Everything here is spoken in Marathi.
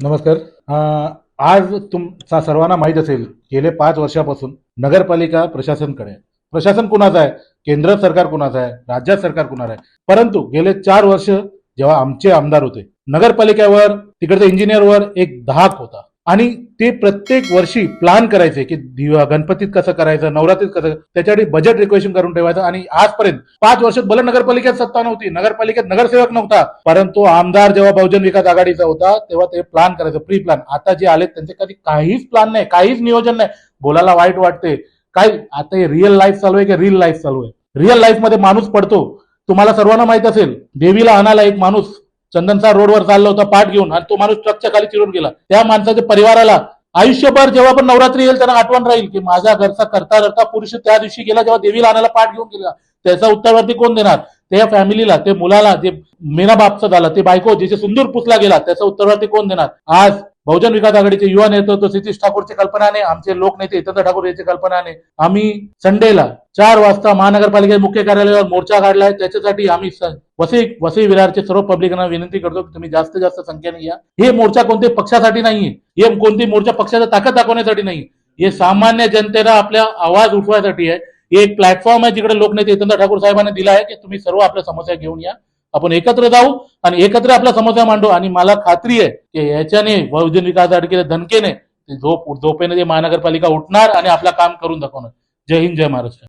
नमस्कार. आज तुमचा सर्वांना माहीत असेल गेले पाच वर्षापासून नगरपालिका प्रशासनकडे. प्रशासन कुणाचं आहे? केंद्र सरकार कुणाचं आहे? राज्यात सरकार कुणाचं आहे? परंतु गेले चार वर्ष जेव्हा आमचे आमदार होते नगरपालिकेवर तिकडच्या इंजिनियरवर एक धाक होता. आणि ते प्रत्येक वर्षी प्लान करायचे की दिवा गणपतीत कसं करायचं नवरात्रीत कसं त्याच्यासाठी बजेट रिक्वेशन करून ठेवायचं आणि आजपर्यंत पाच वर्षात भले नगरपालिकेत सत्ता नव्हती. नगरपालिकेत नगरसेवक नव्हता. परंतु आमदार जेव्हा बहुजन विकास आघाडीचा होता तेव्हा ते प्लान करायचं प्री प्लान आता जे आले त्यांचे कधी काहीच प्लान नाही काहीच नियोजन नाही. बोलायला वाईट वाटते काय आता हे रिअल लाईफ चालू आहे की रील लाईफ चालू आहे? रिअल लाईफमध्ये माणूस पडतो. तुम्हाला सर्वांना माहीत असेल देवीला आणायला एक माणूस चंदनचा रोडवर चालला होता पाठ घेऊन आणि तो माणूस ट्रकच्या खाली चिरून गेला. त्या माणसाच्या परिवाराला आयुष्यभर जेव्हा पण नवरात्री येईल त्यांना आठवण राहील की माझ्या घरचा करता करता पुरुष त्या दिवशी गेला जेव्हा देवीला आणायला पाठ घेऊन गेला. त्याचा उत्तरवरती कोण देणार? त्या फॅमिलीला ते मुलाला जे मेना बापचं झालं ते बायको जिचे सुंदर पुसला गेला त्याचा उत्तरवरती कोण देणार? आज बहुजन विकास आघाडीचे युवा नेतृत्व सतीश ठाकूरची कल्पनाने आमचे लोकनेते हितेंद्र ठाकूर यांची कल्पनाने. आम्ही संडेला चार वाजता महानगरपालिकेच्या मुख्य कार्यालयावर मोर्चा काढलाय त्याच्यासाठी आम्ही वसई वसई विरारचे सर्व पब्लिकांना विनंती करतो की तुम्ही जास्तीत जास्त संख्येने या. हे मोर्चा कोणते पक्षासाठी नाहीये. हे कोणती मोर्चा पक्षाचा ताकद दाखवण्यासाठी नाही हे सामान्य जनतेला आपल्या आवाज उठवायसाठी आहे. हे एक प्लॅटफॉर्म आहे जिकडे लोकनेते हितेंद्र ठाकूर साहेबांनी दिला आहे की तुम्ही सर्व आपल्या समस्या घेऊन या. आपण एकत्र जाऊ आणि एकत्र आपल्या समस्या मांडू. आणि मला खात्री आहे की याच्याने बहुजन विकास आघाडीच्या धनकेने झोप झोपेने महानगरपालिका उठणार आणि आपलं काम करून दाखवणार. जय हिंद जय महाराष्ट्र.